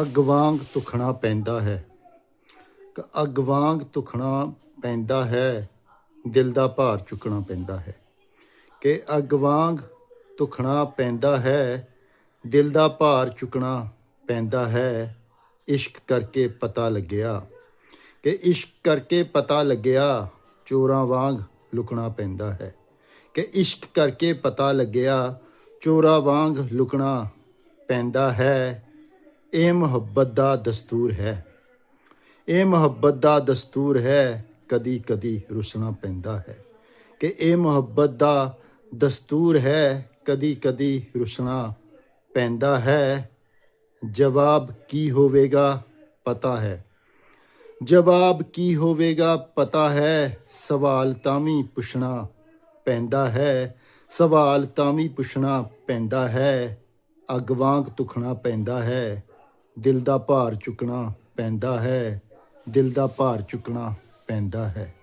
ਅੱਗ ਵਾਂਗ ਤੁਖਣਾ ਪੈਂਦਾ ਹੈ। ਕਿ ਅੱਗ ਵਾਂਗ ਤੁਖਣਾ ਪੈਂਦਾ ਹੈ, ਦਿਲ ਦਾ ਭਾਰ ਚੁੱਕਣਾ ਪੈਂਦਾ ਹੈ। ਕਿ ਅੱਗ ਵਾਂਗ ਤੁਖਣਾ ਪੈਂਦਾ ਹੈ, ਦਿਲ ਦਾ ਭਾਰ ਚੁੱਕਣਾ ਪੈਂਦਾ ਹੈ, ਇਸ਼ਕ ਕਰਕੇ ਪਤਾ ਲੱਗਿਆ। ਕਿ ਇਸ਼ਕ ਕਰਕੇ ਪਤਾ ਲੱਗਿਆ, ਚੋਰਾਂ ਵਾਂਗ ਲੁਕਣਾ ਪੈਂਦਾ ਹੈ। ਕਿ ਇਸ਼ਕ ਕਰਕੇ ਪਤਾ ਲੱਗਿਆ, ਚੋਰਾਂ ਵਾਂਗ ਲੁਕਣਾ ਪੈਂਦਾ ਹੈ ਇਹ ਮੁਹੱਬਤ ਦਾ ਦਸਤੂਰ ਹੈ ਇਹ ਮੁਹੱਬਤ ਦਾ ਦਸਤੂਰ ਹੈ ਕਦੀ ਕਦੀ ਰੁਸਣਾ ਪੈਂਦਾ ਹੈ ਕਿ ਇਹ ਮੁਹੱਬਤ ਦਾ ਦਸਤੂਰ ਹੈ ਕਦੀ ਕਦੀ ਰੁਸਣਾ ਪੈਂਦਾ ਹੈ ਜਵਾਬ ਕੀ ਹੋਵੇਗਾ ਪਤਾ ਹੈ ਜਵਾਬ ਕੀ ਹੋਵੇਗਾ ਪਤਾ ਹੈ ਸਵਾਲ ਤਾਂ ਵੀ ਪੁੱਛਣਾ ਪੈਂਦਾ ਹੈ ਸਵਾਲ ਤਾਂ ਵੀ ਪੁੱਛਣਾ ਪੈਂਦਾ ਹੈ ਅੱਗ ਵਾਂਗ ਤੁਖਣਾ ਪੈਂਦਾ ਹੈ ਦਿਲ ਦਾ ਭਾਰ ਚੁੱਕਣਾ ਪੈਂਦਾ ਹੈ ਦਿਲ ਦਾ ਭਾਰ ਚੁੱਕਣਾ ਪੈਂਦਾ ਹੈ।